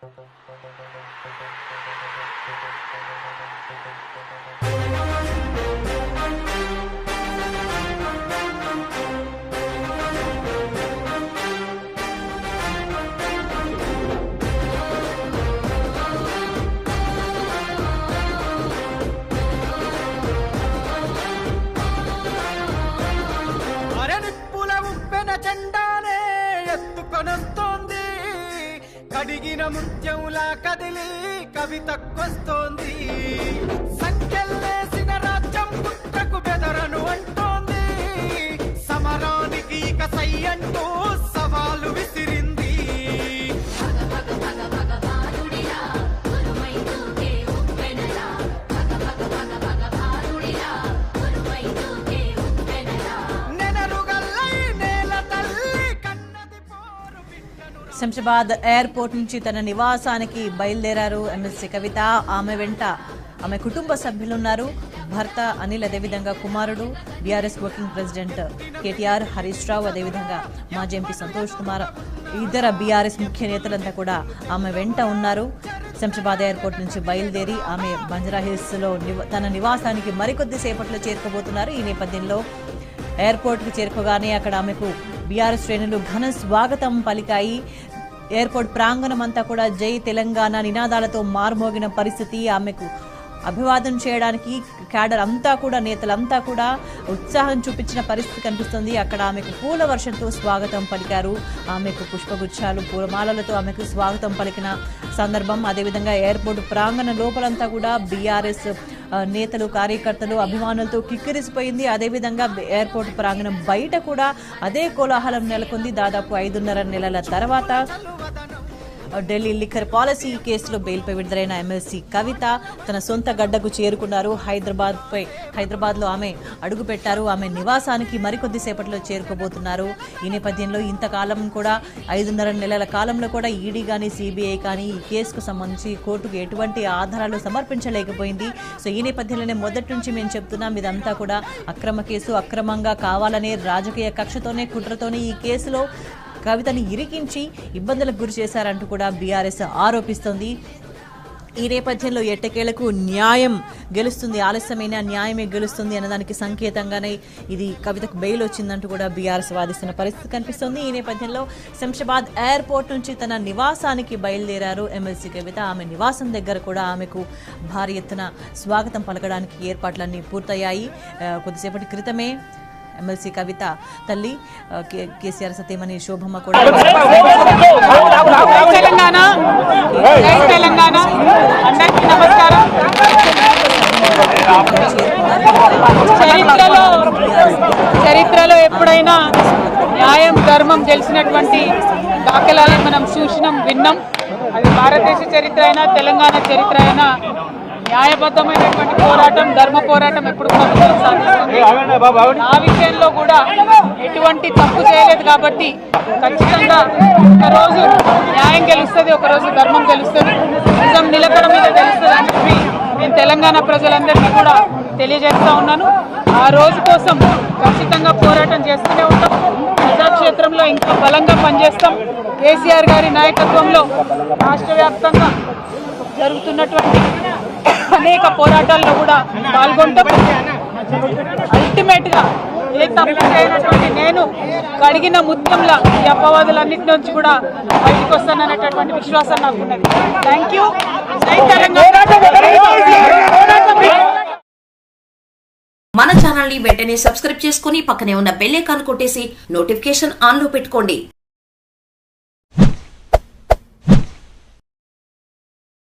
Thank you. కడిగిన ముత్యంలా కదిలి కవితకొస్తోంది సంఖ్యలేసి Shamshabad airport నుంచి తన నివాసానికి బయలుదేరారు ఎమ్మెల్సీ కవిత. ఆమె వెంట ఆమె కుటుంబ సభ్యులున్నారు. భర్త అనిల్ అదేవిధంగా కుమారుడు BRS working president KTR Harish Rao అదేవిధంగా మాజీ ఎంపీ సంతోష్ కుమార్. ఇతర బీఆర్ఎస్ ముఖ్య నేతలంతా కూడా ఆమె వెంట ఉన్నారు. శంషాబాద్ ఎయిర్పోర్ట్ నుంచి బయలుదేరి ఆమె బంజరా హిల్స్లో తన నివాసానికి మరికొద్ది సేపట్లో చేరుకోబోతున్నారు. ఈ నేపథ్యంలో ఎయిర్పోర్ట్కి చేరుకోగానే అక్కడ ఆమెకు బీఆర్ఎస్ శ్రేణులు ఘన స్వాగతం పలికాయి. ఎయిర్పోర్ట్ ప్రాంగణం అంతా కూడా జై తెలంగాణ నినాదాలతో మార్మోగిన పరిస్థితి. ఆమెకు అభివాదం చేయడానికి క్యాడర్ అంతా కూడా నేతలంతా కూడా ఉత్సాహం చూపించిన పరిస్థితి కనిపిస్తుంది. అక్కడ ఆమెకు పూల వర్షంతో స్వాగతం పలికారు. ఆమెకు పుష్పగుచ్చాలు పూలమాలలతో ఆమెకు స్వాగతం పలికిన సందర్భం. అదేవిధంగా ఎయిర్పోర్ట్ ప్రాంగణ లోపలంతా కూడా బీఆర్ఎస్ నేతలు కార్యకర్తలు అభిమానులతో కిక్కిరిసిపోయింది. అదేవిధంగా ఎయిర్పోర్ట్ ప్రాంగణం బయట కూడా అదే కోలాహలం నెలకొంది. దాదాపు ఐదున్నర నెలల తర్వాత ఢిల్లీ లిఖర్ పాలసీ కేసులో బెయిల్పై విడుదలైన ఎమ్మెల్సీ కవిత తన సొంత గడ్డకు చేరుకున్నారు. హైదరాబాద్పై హైదరాబాద్లో ఆమె అడుగుపెట్టారు. ఆమె నివాసానికి మరికొద్ది సేపట్లో చేరుకోబోతున్నారు. ఈ నేపథ్యంలో ఇంతకాలం కూడా ఐదున్నర నెలల కాలంలో కూడా ఈడీ కానీ సిబిఐ కానీ ఈ కేసుకు సంబంధించి కోర్టుకు ఎటువంటి ఆధారాలు సమర్పించలేకపోయింది. సో ఈ నేపథ్యంలోనే మొదటి నుంచి మేము చెప్తున్నాం ఇదంతా కూడా అక్రమ కేసు అక్రమంగా కావాలనే రాజకీయ కక్షతోనే కుట్రతోనే ఈ కేసులో కవితని ఇరికించి ఇబ్బందులకు గురి చేశారంటూ కూడా బీఆర్ఎస్ ఆరోపిస్తోంది. ఈ నేపథ్యంలో ఎట్టకేలకు న్యాయం గెలుస్తుంది ఆలస్యమైన న్యాయమే గెలుస్తుంది అన్నదానికి సంకేతంగానే ఇది కవితకు బెయిల్ వచ్చిందంటూ కూడా బీఆర్ఎస్ వాదిస్తున్న పరిస్థితి కనిపిస్తుంది. ఈ నేపథ్యంలో శంషాబాద్ ఎయిర్పోర్ట్ నుంచి తన నివాసానికి బయలుదేరారు ఎమ్మెల్సీ కవిత. ఆమె నివాసం దగ్గర కూడా ఆమెకు భారీ ఎత్తున స్వాగతం పలకడానికి ఏర్పాట్లన్నీ పూర్తయ్యాయి. కొద్దిసేపటి క్రితమే ఎమ్మెల్సీ కవిత తల్లి కే- కేసీఆర్ సతీమణి శోభమ్మ కూడా తెలంగాణ తెలంగాణ అందరికీ నమస్కారం చరిత్రలో చరిత్రలో ఎప్పుడైనా న్యాయం ధర్మం తెలిసినటువంటి దాఖలాలను మనం చూసినాం విన్నాం అది భారతదేశ చరిత్ర అయినా తెలంగాణ చరిత్ర అయినా న్యాయబద్ధమైనటువంటి పోరాటం ధర్మ పోరాటం ఎప్పుడు ఆ విషయంలో కూడా ఎటువంటి తప్పు చేయలేదు కాబట్టి ఖచ్చితంగా ఒకరోజు న్యాయం గెలుస్తుంది ఒకరోజు ధర్మం గెలుస్తుంది. నిజం నిలకడ మీద గెలుస్తుంది అని చెప్పి నేను తెలంగాణ ప్రజలందరికీ కూడా తెలియజేస్తా ఉన్నాను. ఆ రోజు కోసం ఖచ్చితంగా పోరాటం చేస్తూనే ఉంటాం. ప్రజాక్షేత్రంలో ఇంకా బలంగా పనిచేస్తాం. కేసీఆర్ గారి నాయకత్వంలో రాష్ట్ర వ్యాప్తంగా జరుగుతున్నటువంటి అనేక పోరాటాల్లో కూడా పాల్గొంటూ అల్టిమేట్గా ఏ తప్పు చేయనటువంటి నేను కడిగిన ముత్యంలా ఈ అపవాదులన్నిటి నుంచి కూడా బయటకు వస్తాననేటటువంటి విశ్వాసం నాకు ఉన్నది. థ్యాంక్ యూ మన ఛానల్ని వెంటనే సబ్స్క్రైబ్ చేసుకుని పక్కనే ఉన్న బెల్ ఐకాన్ కొట్టేసి నోటిఫికేషన్ ఆన్లో పెట్టుకోండి.